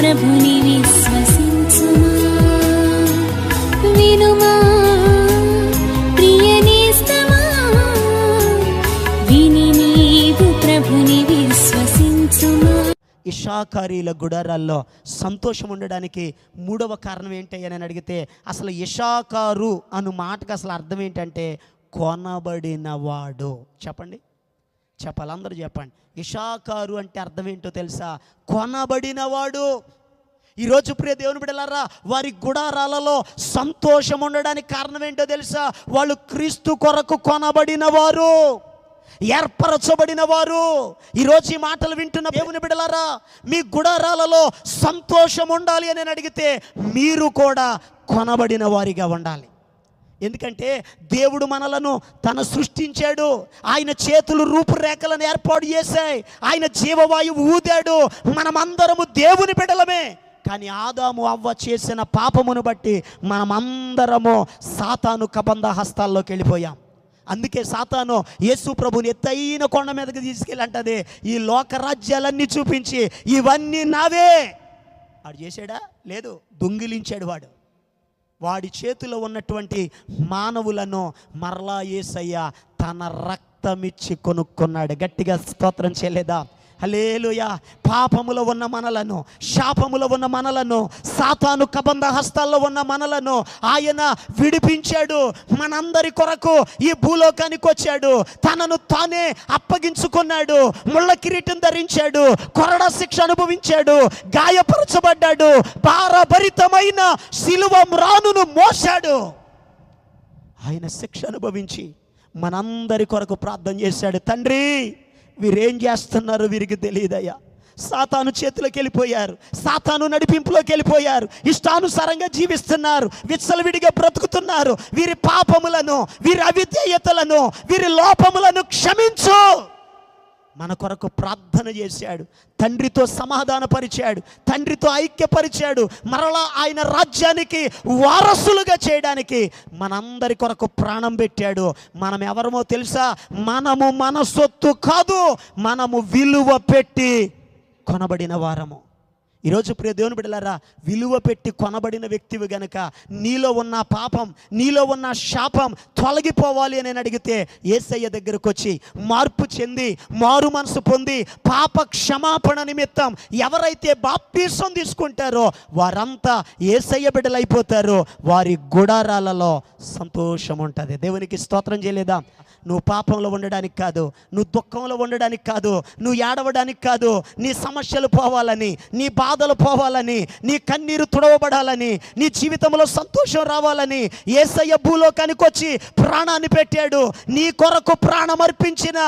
ప్రభుని విశ్వసించుమా. వినుమా. ప్రియనేస్తమా. విని నీవు ప్రభుని విశ్వసించుమా. ఇషాకారీల గుడారాల్లో సంతోషం ఉండడానికి మూడవ కారణం ఏంటి అని అడిగితే అసలు ఇషాకారు అను మాటకు అసలు అర్థం ఏంటంటే కొనబడినవాడు. చెప్పండి. చెప్పాలి అందరూ చెప్పండి. ఇషాకారు అంటే అర్థం ఏంటో తెలుసా? కొనబడినవాడు. ఈరోజు ప్రియ దేవుని బిడ్డలారా వారి గుడారాలలో సంతోషం ఉండడానికి కారణం ఏంటో తెలుసా? వాళ్ళు క్రీస్తు కొరకు కొనబడిన వారు ఏర్పరచబడిన వారు ఈరోజు ఈ మాటలు వింటున్న దేవుని బిడలారా మీ గుడారాలలో సంతోషం ఉండాలి అని అడిగితే మీరు కూడా కొనబడిన వారిగా ఉండాలి. ఎందుకంటే దేవుడు మనలను తన సృష్టించాడు. ఆయన చేతులు రూపురేఖలను ఏర్పాటు చేశాయి. ఆయన జీవవాయువు ఊదాడు. మనమందరము దేవుని బిడలమే కానీ ఆదాము అవ్వ చేసిన పాపమును బట్టి మనమందరము సాతాను కబంధ హస్తాల్లోకి వెళ్ళిపోయాం. అందుకే సాతాను యేసు ప్రభుని ఎత్తైన కొండ మీదకి తీసుకెళ్ళంటది. ఈ లోక రాజ్యాలన్నీ చూపించి ఇవన్నీ నావే. వాడు చేశాడా? లేదు దొంగిలించాడు వాడు. వాడి చేతిలో ఉన్నటువంటి మానవులను మరలా యేసయ్య తన రక్తమిచ్చి కొనుక్కున్నాడు. గట్టిగా స్తోత్రం చేయలేదా? హలేలుయ పాపములో ఉన్న మనలను శాపములో ఉన్న మనలను సాతాను కబంధ హస్తాల్లో ఉన్న మనలను ఆయన విడిపించాడు. మనందరి కొరకు ఈ భూలోకానికి వచ్చాడు. తనను తానే అప్పగించుకున్నాడు. ముళ్ళ కిరీటం ధరించాడు. కొరడ శిక్ష అనుభవించాడు. గాయపరచబడ్డాడు. భారభరితమైన శిలువ మ్రానును మోశాడు. ఆయన శిక్ష అనుభవించి మనందరి కొరకు ప్రార్థన చేశాడు. తండ్రి వీరేం చేస్తున్నారు వీరికి తెలియదయ్యా. సాతాను చేతిలోకి వెళ్ళిపోయారు. సాతాను నడిపింపులోకి వెళ్ళిపోయారు. ఇష్టానుసారంగా జీవిస్తున్నారు. విచ్చలవిడిగా బ్రతుకుతున్నారు. వీరి పాపములను వీరి అవిధేయతలను వీరి లోపములను క్షమించు. మన కొరకు ప్రార్థన చేశాడు. తండ్రితో సమాధానపరిచాడు. తండ్రితో ఐక్యపరిచాడు. మరలా ఆయన రాజ్యానికి వారసులుగా చేయడానికి మనందరి కొరకు ప్రాణం పెట్టాడు. మనం ఎవరమో తెలుసా? మనము మన సొత్తు కాదు. మనము విలువ పెట్టి కొనబడిన వారము. ఈరోజు ప్రియ దేవుని బిడ్డలారా విలువ పెట్టి కొనబడిన వ్యక్తివి గనుక నీలో ఉన్న పాపం నీలో ఉన్న శాపం తొలగిపోవాలి అని నేను అడిగితే ఏసయ్య దగ్గరకు వచ్చి మార్పు చెంది మారు మనసు పొంది పాప క్షమాపణ నిమిత్తం ఎవరైతే బాప్తీసం తీసుకుంటారో వారంతా ఏసయ్య బిడ్డలైపోతారో. వారి గుడారాలలో సంతోషం ఉంటుంది. దేవునికి స్తోత్రం చేయలేదా? నువ్వు పాపంలో ఉండడానికి కాదు నువ్వు దుఃఖంలో ఉండడానికి కాదు నువ్వు ఏడవడానికి కాదు నీ సమస్యలు పోవాలని నీ బా బాధలు పోవాలని నీ కన్నీరు తుడవబడాలని నీ జీవితంలో సంతోషం రావాలని ఏసయ్య భూలోకానికి వచ్చి ప్రాణాన్ని పెట్టాడు. నీ కొరకు ప్రాణం అర్పించిన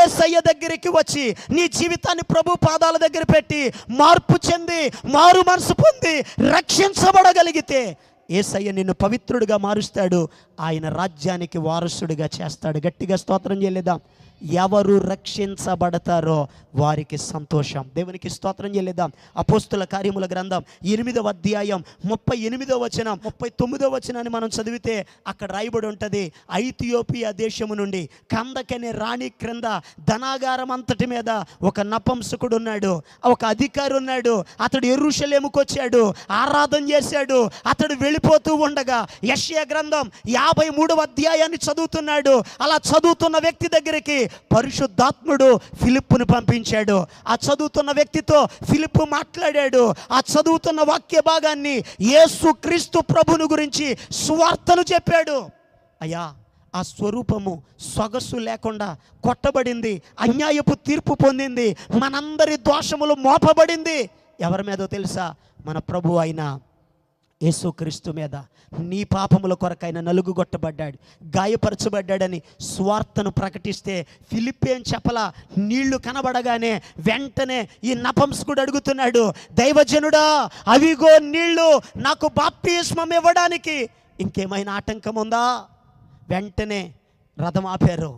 ఏసయ్య దగ్గరికి వచ్చి నీ జీవితాన్ని ప్రభు పాదాల దగ్గర పెట్టి మార్పు చెంది మారు మనసు పొంది రక్షించబడగలిగితే ఏసయ్య నిన్ను పవిత్రుడిగా మారుస్తాడు. ఆయన రాజ్యానికి వారసుడిగా చేస్తాడు. గట్టిగా స్తోత్రం చేయలేదా ఎవరు రక్షించబడతారో వారికి సంతోషం. దేవునికి స్తోత్రం చేయలేదాం అపోస్తుల కార్యముల గ్రంథం ఎనిమిదవ అధ్యాయం ముప్పై ఎనిమిదవ వచనం ముప్పై తొమ్మిదవ వచనాన్ని మనం చదివితే అక్కడ రాయబడి ఉంటుంది. ఐథియోపియా దేశము నుండి కందకనే రాణి క్రింద ధనాగారం అంతటి మీద ఒక నపంసకుడు ఉన్నాడు. ఒక అధికారి ఉన్నాడు. అతడు ఎరుషలేముకు వచ్చాడు. ఆరాధన చేశాడు. అతడు వెళ్ళిపోతూ ఉండగా యశ్య గ్రంథం యాభై మూడవ అధ్యాయాన్ని చదువుతున్నాడు. అలా చదువుతున్న వ్యక్తి దగ్గరికి పరిశుద్ధాత్ముడు ఫిలిప్పును పంపించాడు. ఆ చదువుతున్న వ్యక్తితో ఫిలిప్పు మాట్లాడాడు. ఆ చదువుతున్న వాక్య భాగాన్ని యేసు క్రీస్తు ప్రభుని గురించి సువార్తను చెప్పాడు. అయ్యా ఆ స్వరూపము సొగసు లేకుండా కొట్టబడింది అన్యాయపు తీర్పు పొందింది మనందరి దోషములు మోపబడింది. ఎవరి మీదో తెలుసా? మన ప్రభు అయినా యేసుక్రీస్తు మీద నీ పాపముల కొరకైన నలుగుగొట్టబడ్డాడు గాయపరచబడ్డాడని స్వార్థను ప్రకటిస్తే ఫిలిప్పేం చెప్పలా నీళ్ళు కనబడగానే వెంటనే ఈ నపంసుకుడు అడుగుతున్నాడు దైవజనుడా అవిగో నీళ్ళు నాకు బాప్తిస్మం ఇవ్వడానికి ఇంకేమైనా ఆటంకం ఉందా వెంటనే రథం ఆపారు.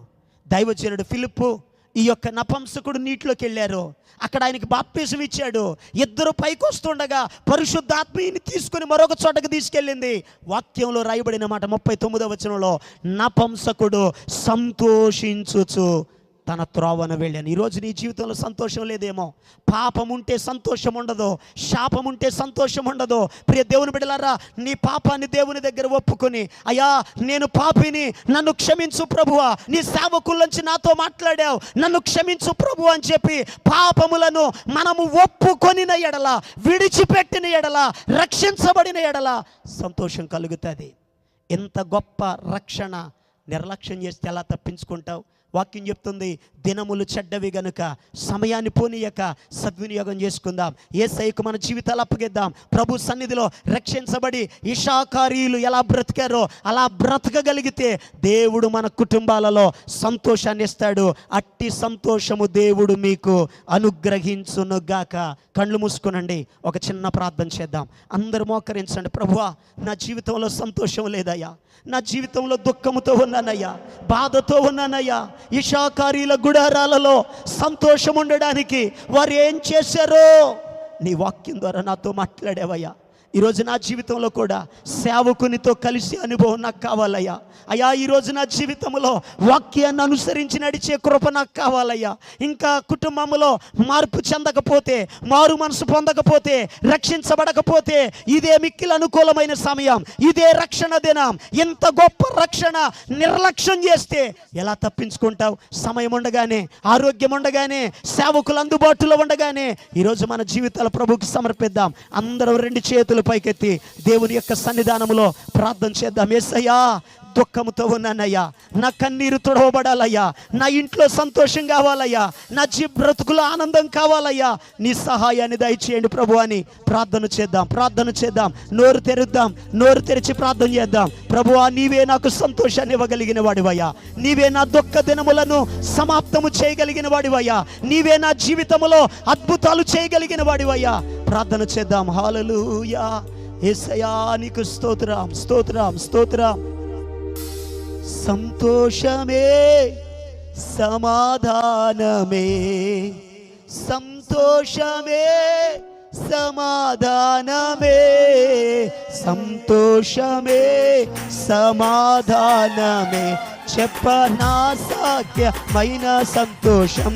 దైవజనుడు ఫిలిప్పు ఈ యొక్క నపంసకుడు నీటిలోకి వెళ్ళారు. అక్కడ ఆయనకి బాప్తిజం ఇచ్చాడు. ఇద్దరు పైకి వస్తుండగా పరిశుద్ధాత్మీని తీసుకుని మరొక చోటకి తీసుకెళ్ళింది. వాక్యంలో రాయబడిన మాట ముప్పై తొమ్మిదవ వచనంలో నపంసకుడు సంతోషించుచు. తన త్రోవన వెళ్ళాను. ఈరోజు నీ జీవితంలో సంతోషం లేదేమో? పాపం ఉంటే సంతోషం ఉండదు? శాపం ఉంటే సంతోషం ఉండదు? ప్రియ దేవుని బిడ్డలారా నీ పాపాన్ని దేవుని దగ్గర ఒప్పుకొని అయ్యా నేను పాపిని నన్ను క్షమించు ప్రభువా నీ సేవకుల్లోంచి నాతో మాట్లాడావు నన్ను క్షమించు ప్రభు అని చెప్పి పాపములను మనము ఒప్పుకొనిన ఎడల విడిచిపెట్టిన ఎడల రక్షించబడిన ఎడల సంతోషం కలుగుతుంది. ఎంత గొప్ప రక్షణ నిర్లక్ష్యం చేస్తే ఎలా తప్పించుకుంటావు? వాక్యం చెప్తుంది దినములు చెడ్డవి గనుక సమయాన్ని పోనీయక సద్వినియోగం చేసుకుందాం. ఏ సైకు మన జీవితాలు అప్పగిద్దాం. ప్రభు సన్నిధిలో రక్షించబడి ఇషాకారీలు ఎలా బ్రతికారో అలా బ్రతకగలిగితే దేవుడు మన కుటుంబాలలో సంతోషాన్ని ఇస్తాడు. అట్టి సంతోషము దేవుడు మీకు అనుగ్రహించునుగాక. కళ్ళు మూసుకునండి ఒక చిన్న ప్రార్థన చేద్దాం. అందరూ మోకరించండి ప్రభువా నా జీవితంలో సంతోషం లేదయ్యా. నా జీవితంలో దుఃఖముతో ఉన్నానయ్యా. బాధతో ఉన్నానయ్యా. ఇషాకారీల గుడారాలలో సంతోషం ఉండడానికి వారు ఏం చేశారో నీ వాక్యం ద్వారా నాతో మాట్లాడేవయ్యా. ఈరోజు నా జీవితంలో కూడా సేవకునితో కలిసి అనుభవం నాకు కావాలయ్యా. అయ్యా ఈరోజు నా జీవితంలో వాక్యాన్ని అనుసరించి నడిచే కృప నాకు కావాలయ్యా. ఇంకా కుటుంబంలో మార్పు చెందకపోతే మారు మనసు పొందకపోతే రక్షించబడకపోతే ఇదే మిక్కిలి అనుకూలమైన సమయం ఇదే రక్షణ దినం. ఇంత గొప్ప రక్షణ నిర్లక్ష్యం చేస్తే ఎలా తప్పించుకుంటావు? సమయం ఉండగానే ఆరోగ్యం ఉండగానే సేవకులు అందుబాటులో ఉండగానే ఈరోజు మన జీవితాల ప్రభుకి సమర్పిద్దాం. అందరూ రెండు చేతులు పైకెత్తి దేవుని యొక్క సన్నిధానములో ప్రార్థన చేద్దాం. ఎస్సయ్యా దుఃఖంతో ఉన్నానయ్యా. నా కన్నీరు తుడవబడాలయ్యా. నా ఇంట్లో సంతోషం కావాలయ్యా. నా జీ బ్రతుకులో ఆనందం కావాలయ్యా. నీ సహాయాన్ని దయచేయండి ప్రభు అని ప్రార్థన చేద్దాం ప్రార్థన చేద్దాం. నోరు తెరుద్దాం నోరు తెరిచి ప్రార్థన చేద్దాం. ప్రభు నీవే నాకు సంతోషాన్ని ఇవ్వగలిగిన వాడివయ్యా. నీవే నా దుఃఖ దినములను సమాప్తము చేయగలిగిన వాడివయ్యా. నీవే నా జీవితములో అద్భుతాలు చేయగలిగిన వాడివయ్యా. ప్రార్థన చేద్దాం. హాలలుయా. ఏసయా నీకు స్తోత్రం స్తోత్రం స్తోత్రం. సంతోషమే సమాధానమే. సంతోషమే సమాధానమే. సంతోషమే సమాధానమే. చెప్పనా సాధ్యమైన సంతోషం.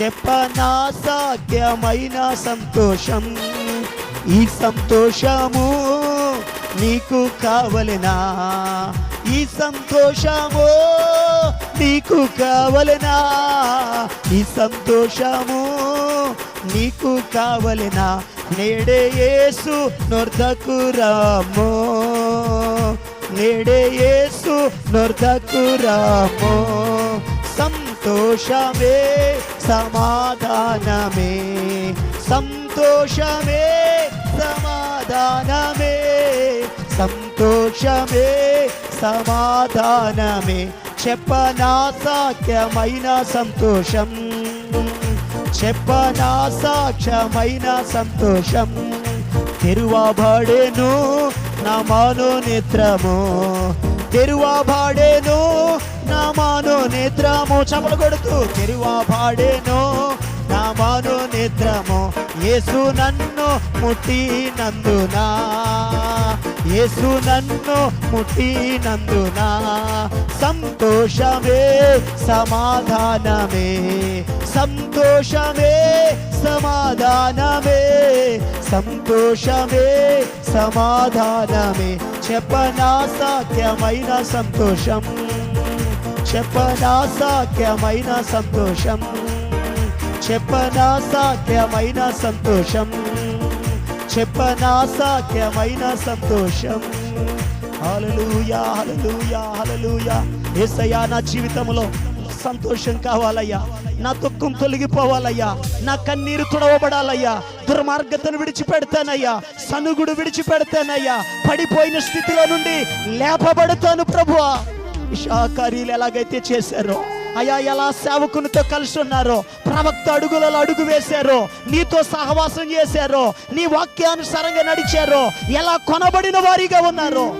చెప్పనా సాధ్యమైన సంతోషం. ఈ సంతోషము నీకు కావలనా? ఈ సంతోషము నీకు కావలనా? ఈ సంతోషము నీకు కావలనా? నేడే యేసు నొర్దకు రామో. నేడే యేసు నొర్దకు రామో. సంతోషమే సమాధానమే. సంతోషమే సమాధానమే. సంతోషమే సమాధానమే. చెప్పనాసాఖ్యమైన సంతోషం. చెప్పనా సాక్ష్యమైన సంతోషం. తెరువబడేను నా మానో నేత్రము. తెరువబడేను నా మానో నేత్రము. చపలు కొడుతూ తెరువబడేను నా మానో నేత్రము. యేసు నన్ను ముట్టినందునా? యేసు నన్ను ముట్టినందున? సంతోషమే సమాధానమే. సంతోషమే సమాధానమే. సంతోషమే సమాధానమే. చెప్పనా సాధ్యమైన సంతోషం? చెప్పనా సాధ్యమైన సంతోషం? చెప్పనా సాధ్యమైన సంతోషం? చెప్పనా సాధ్యమైన సంతోషం. హలలుయా హలలుయా హలలుయా ఏసయ్యా నా జీవితంలో సంతోషం కావాలయ్యా. నా దుఃఖం తొలగిపోవాలయ్యా. నా కన్నీరు తుడవబడాలయ్యా. దుర్మార్గతను విడిచిపెడతానయ్యా. సనుగుడు విడిచిపెడతానయ్యా. పడిపోయిన స్థితిలో నుండి లేపబడతాను ప్రభువా. ఇషాకారీలు ఎలాగైతే చేశారో అయా ఎలా సేవకునితో కలిసి ఉన్నారో ప్రవక్త అడుగులలో అడుగు వేశారో నీతో సహవాసం చేశారో నీ వాక్యానుసారంగా నడిచారో ఎలా కొనబడిన వారిగా ఉన్నారో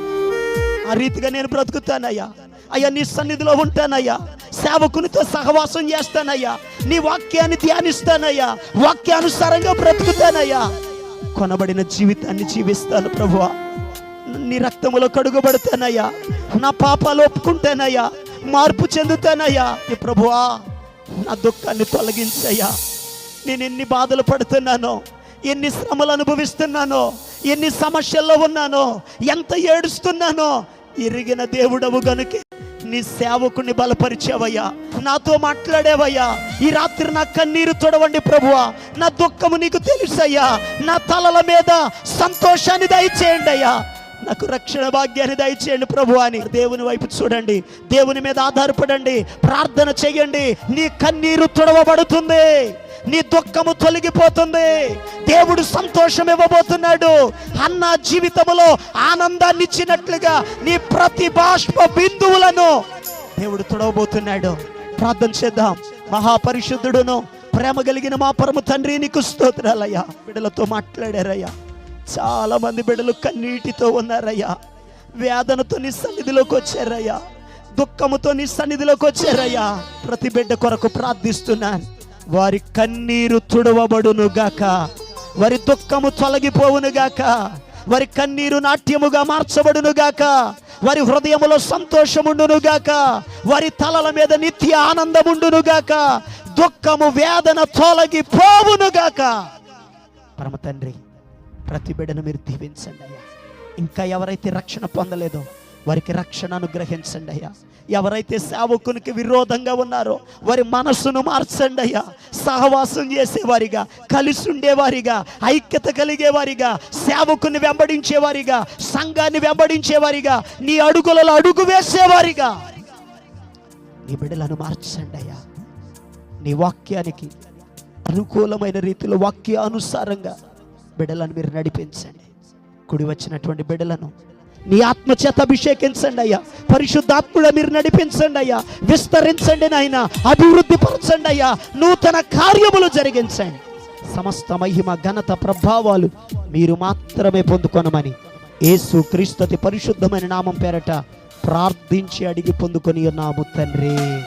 ఆ రీతిగా నేను బ్రతుకుతానయ్యా. అయ్యా నీ సన్నిధిలో ఉంటానయ్యా. సేవకునితో సహవాసం చేస్తానయ్యా. నీ వాక్యాన్ని ధ్యానిస్తానయ్యా. వాక్యానుసారంగా బ్రతుకుతానయ్యా. కొనబడిన జీవితాన్ని జీవిస్తాను ప్రభువా. నీ రక్తములో కడుగబడతానయ్యా. నా పాపాలు ఒప్పుకుంటానయ్యా. మార్పు చెందుతానయ్యా. ఈ ప్రభువా నా దుఃఖాన్ని తొలగించయ్యా. నేను ఎన్ని బాధలు పడుతున్నానో ఎన్ని శ్రమలు అనుభవిస్తున్నానో ఎన్ని సమస్యల్లో ఉన్నానో ఎంత ఏడుస్తున్నానో ఇరిగిన దేవుడవు గనుక నీ సేవకుని బలపరిచేవయ్యా. నాతో మాట్లాడేవయ్యా. ఈ రాత్రి నా కన్నీరు తొడవండి ప్రభువా. నా దుఃఖము నీకు తెలుసయ్యా. నా తలల మీద సంతోషాన్ని దయచేయండి అయ్యా. నాకు రక్షణ భాగ్యాన్ని దయచేయండి ప్రభు అని. దేవుని వైపు చూడండి. దేవుని మీద ఆధారపడండి. ప్రార్థన చేయండి. నీ కన్నీరు తుడవబడుతుంది. నీ దుఃఖము తొలగిపోతుంది. దేవుడు సంతోషం ఇవ్వబోతున్నాడు. అన్న జీవితములో ఆనందాన్ని ఇచ్చినట్లుగా నీ ప్రతి బాష్ప బిందువులను దేవుడు తుడవబోతున్నాడు. ప్రార్థన చేద్దాం. మహాపరిశుద్ధుడును ప్రేమ కలిగిన మా పరమ తండ్రి నీకు స్తోత్రాలయ్యా. బిడ్డలతో మాట్లాడారయ్యా. చాలా మంది బిడ్డలు కన్నీటితో ఉన్నారయ్యా. వేదనతో నీ సన్నిధిలోకి వచ్చారయ్యా. దుఃఖముతో నీ సన్నిధిలోకి వచ్చారయ్యా. ప్రతి బిడ్డ కొరకు ప్రార్థిస్తున్నాను. వారి కన్నీరు తుడవబడును గాక. వారి దుఃఖము తొలగిపోవును గాక. వారి కన్నీరు నాట్యముగా మార్చబడును గాక. వారి హృదయములో సంతోషముండును గాక. వారి తలల మీద నిత్య ఆనందముండును గాక. దుఃఖము వేదన తొలగిపోవును గాక. పరమ తండ్రి ప్రతి బిడ్డను మీరు దీవించండి అయ్యా. ఇంకా ఎవరైతే రక్షణ పొందలేదో వారికి రక్షణ అనుగ్రహించండి అయ్యా. ఎవరైతే సేవకునికి విరోధంగా ఉన్నారో వారి మనస్సును మార్చండి అయ్యా. సహవాసం చేసేవారిగా కలిసి ఉండేవారిగా ఐక్యత కలిగేవారిగా సేవకుని వెంబడించేవారిగా సంఘాన్ని వెంబడించేవారిగా నీ అడుగులలో అడుగు వేసేవారిగా. నీ బిడ్డలను మార్చండి అయ్యా. నీ వాక్యానికి అనుకూలమైన రీతిలో వాక్యానుసారంగా బిడ్డలను మీరు నడిపించండి. కుడి వచ్చినటువంటి బిడ్డలను నీ ఆత్మ చేత అభిషేకించండి అయ్యా. పరిశుద్ధాత్ముడ మీరు నడిపించండి అయ్యా. విస్తరించండి నాయన. అభివృద్ధి పరచండి అయ్యా. నూతన కార్యములు జరిగించండి. సమస్త మహిమ ఘనత ప్రభావాలు మీరు మాత్రమే పొందుకొనమని యేసు క్రీస్తుతి పరిశుద్ధమైన నామం పేరట ప్రార్థించి అడిగి పొందుకొని ఉన్నాము తండ్రి.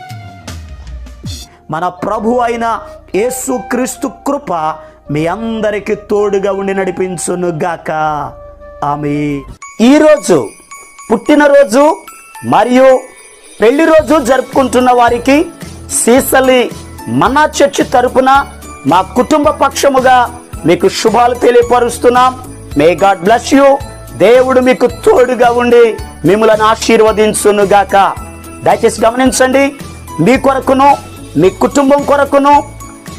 మన ప్రభు అయిన యేసు క్రీస్తు కృప మీ అందరికీ తోడుగా ఉండి నడిపించును గాక. ఆమె ఈరోజు పుట్టినరోజు మరియు పెళ్ళి రోజు జరుపుకుంటున్న వారికి సీసలి మన్నా చర్చి తరపున మా కుటుంబ పక్షముగా మీకు శుభాలు తెలియపరుస్తున్నాం. మే గాడ్ బ్లెస్ యూ దేవుడు మీకు తోడుగా ఉండి మిమ్మల్ని ఆశీర్వదించును గాక. దయచేసి గమనించండి మీ కొరకును మీ కుటుంబం కొరకును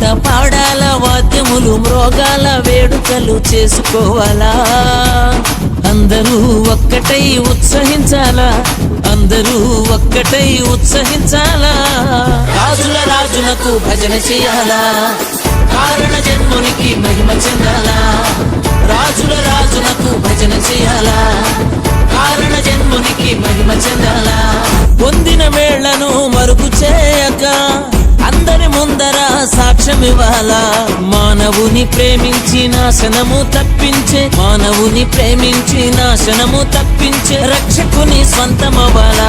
పాట పాడాల వాద్యములు మ్రోగాల వేడుకలు చేసుకోవాలా? అందరూ ఒక్కటై ఉత్సహించాలా? అందరూ ఒక్కటై ఉత్సహించాలా? రాజుల రాజులకు భజన చేయాలా? కారణ జన్మునికి మహిమ చెందాలా? రాజుల రాజులకు భజన చేయాలా? కారణ జన్మునికి మహిమ చెందాలా? పొందిన మేళ్ళను మరుపు చేయక ముందర సాక్ష్యమివ్వాలా? మానవుని ప్రేమించి నాశనము తప్పించే మానవుని ప్రేమించి నాశనము తప్పించే రక్షకుని స్వంతమవ్వాలా?